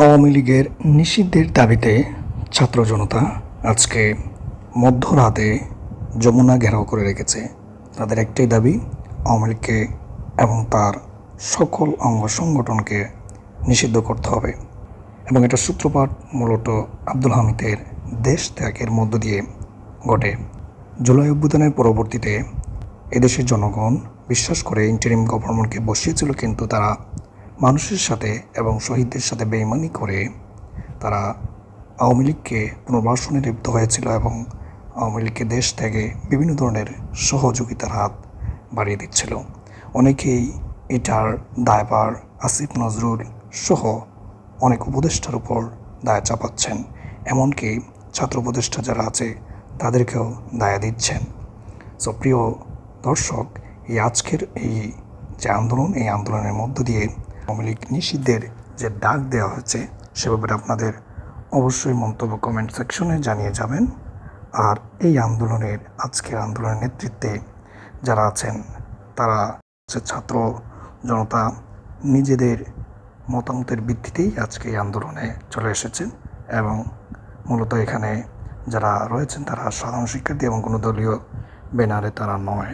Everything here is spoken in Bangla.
আওয়ামী লীগের নিষিদ্ধের দাবিতে ছাত্র জনতা আজকে মধ্যরাতে যমুনা ঘেরাও করে রেখেছে। তাদের একটাই দাবি, আওয়ামী লীগকে এবং তার সকল অঙ্গ সংগঠনকে নিষিদ্ধ করতে হবে। এবং এটা সূত্রপাত মূলত আব্দুল হামিদের দেশ ত্যাগের মধ্য দিয়ে ঘটে। জুলাই অভ্যুত্থানের পরবর্তীতে এদেশের জনগণ বিশ্বাস করে ইন্টারিম গভর্নমেন্টকে বসিয়েছিল, কিন্তু তারা মানুষের সাথে এবং শহীদদের সাথে বেইমানি করে তারা আওয়ামী লীগকে পুনর্বাসনে লিপ্ত হয়েছিল এবং আওয়ামী লীগকে দেশ থেকে বিভিন্ন ধরনের সহযোগিতার হাত বাড়িয়ে দিচ্ছিল। অনেকেই এটার দায়বার আসিফ নজরুল সহ অনেক উপদেষ্টার উপর দায় চাপাচ্ছেন, এমনকি ছাত্র উপদেষ্টা যারা আছে তাদেরকেও দায় দিচ্ছেন। সো প্রিয় দর্শক, এই আজকের এই যে আন্দোলন, এই আন্দোলনের মধ্য দিয়ে আওয়ামী নিষিদ্ধের যে ডাক দেওয়া হয়েছে, সে ব্যাপারে আপনাদের অবশ্যই মন্তব্য কমেন্ট সেকশনে জানিয়ে যাবেন। আর এই আন্দোলনের, আজকের আন্দোলনের নেতৃত্বে যারা আছেন, তারা হচ্ছে ছাত্র জনতা নিজেদের মতামতের ভিত্তিতেই আজকে এই আন্দোলনে চলে এসেছেন এবং মূলত এখানে যারা রয়েছেন, তারা সাধারণ শিক্ষার্থী এবং কোনো দলীয় ব্যানারে তারা নয়।